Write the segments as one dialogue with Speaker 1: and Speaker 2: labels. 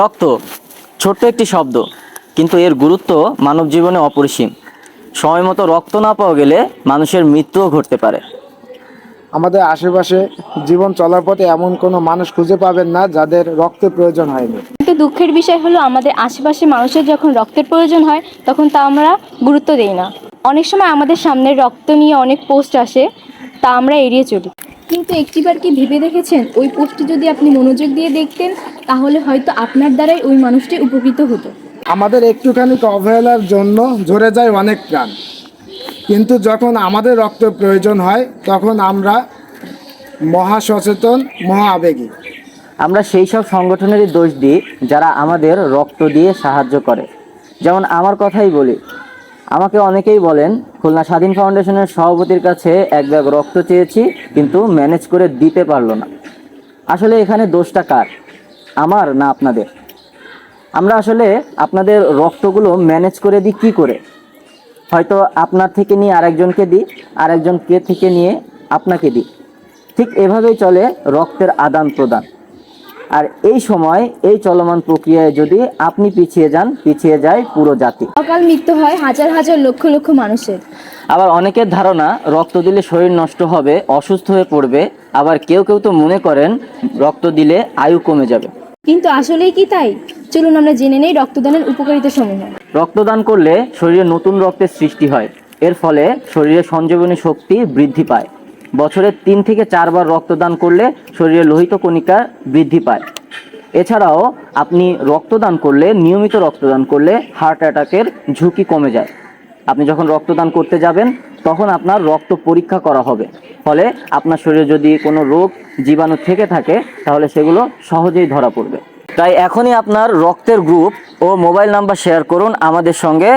Speaker 1: রক্ত ছোট্ট একটি শব্দ কিন্তু এর গুরুত্ব মানব জীবনে অপরিসীম। সময় মতো রক্ত না পাওয়া গেলে মানুষের মৃত্যুও ঘটতে পারে।
Speaker 2: আমাদের আশেপাশে জীবন চলার পথে এমন কোনো মানুষ খুঁজে পাবেন না যাদের রক্তের প্রয়োজন হয়নি।
Speaker 3: কিন্তু দুঃখের বিষয় হলো আমাদের আশেপাশে মানুষের যখন রক্তের প্রয়োজন হয় তখন তা আমরা গুরুত্ব দেই না। অনেক সময় আমাদের সামনে রক্ত নিয়ে অনেক পোস্ট আসে তা আমরা এড়িয়ে চলি। কিন্তু একটিবার কি ভেবে দেখেছেন? ওই পোস্টটি যদি আপনি মনোযোগ দিয়ে দেখতেন তাহলে হয়তো আপনার দ্বারাই ওই মানুষটি উপকৃত হতো।
Speaker 2: আমাদের একটুখানি অবহেলার জন্য ঝরে যায় অনেক প্রাণ। কিন্তু যখন আমাদের রক্তের প্রয়োজন হয় তখন আমরা মহা সচেতন মহা আবেগী
Speaker 1: আমরা সেই সব সংগঠনেরই দোষ দিই যারা আমাদের রক্ত দিয়ে সাহায্য করে। যেমন আমার কথাই বলি আমাকে অনেকেই বলেন, খুলনা স্বাধীন ফাউন্ডেশনের সভাপতির কাছে এক ব্যাগ রক্ত চেয়েছি, কিন্তু ম্যানেজ করে দিতে পারল না। আসলে এখানে দোষটা কার? আমার না আপনাদের? আমরা আসলে আপনাদের রক্তগুলো ম্যানেজ করে দিই কী করে? হয়তো আপনার থেকে নিয়ে আরেকজনকে দিই, আরেকজনকে থেকে নিয়ে আপনাকে দিই। ঠিক এভাবেই চলে রক্তের আদান প্রদান আর এই সময় এই চলমান প্রক্রিয়ায় যদি আপনি পিছিয়ে যান পিছিয়ে যায় পুরো জাতি।
Speaker 3: অকাল মৃত্যু হয় হাজার হাজার লক্ষ লক্ষ মানুষের।
Speaker 1: আবার অনেকের ধারণা রক্ত দিলে শরীর নষ্ট হবে অসুস্থ হয়ে পড়বে আবার কেউ কেউ তো মনে করেন রক্ত দিলে আয়ু কমে যাবে।
Speaker 3: কিন্তু আসলেই কি তাই? চলুন আমরা জেনে নেই রক্তদানের উপকারিতা সমূহ।
Speaker 1: রক্তদান করলে শরীরে নতুন রক্তের সৃষ্টি হয়। এর ফলে শরীরে সঞ্জীবনী শক্তি বৃদ্ধি পায়। বছরে তিন থেকে চারবার রক্তদান করলে শরীরে লোহিত কণিকা বৃদ্ধি পায়। এছাড়াও আপনি রক্তদান করলে, নিয়মিত রক্তদান করলে হার্ট অ্যাটাকের ঝুঁকি কমে যায়। আপনি যখন রক্তদান করতে যাবেন, তখন আপনার রক্ত পরীক্ষা করা হবে। ফলে আপনার শরীরে যদি কোনো রোগ, জীবাণু থেকে থাকে, তাহলে সেগুলো সহজেই ধরা পড়বে। তাই এখনই আপনার রক্তের গ্রুপ ও মোবাইল নাম্বার শেয়ার করুন আমাদের সঙ্গে।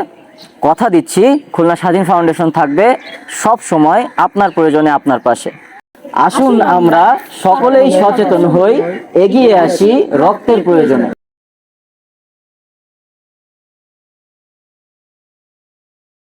Speaker 1: কথা দিচ্ছি খুলনা স্বাধীন ফাউন্ডেশন থাকবে সব সময় আপনার প্রয়োজনে আপনার পাশে। আসুন আমরা সকলেই সচেতন হই এগিয়ে আসি রক্তের প্রয়োজনে।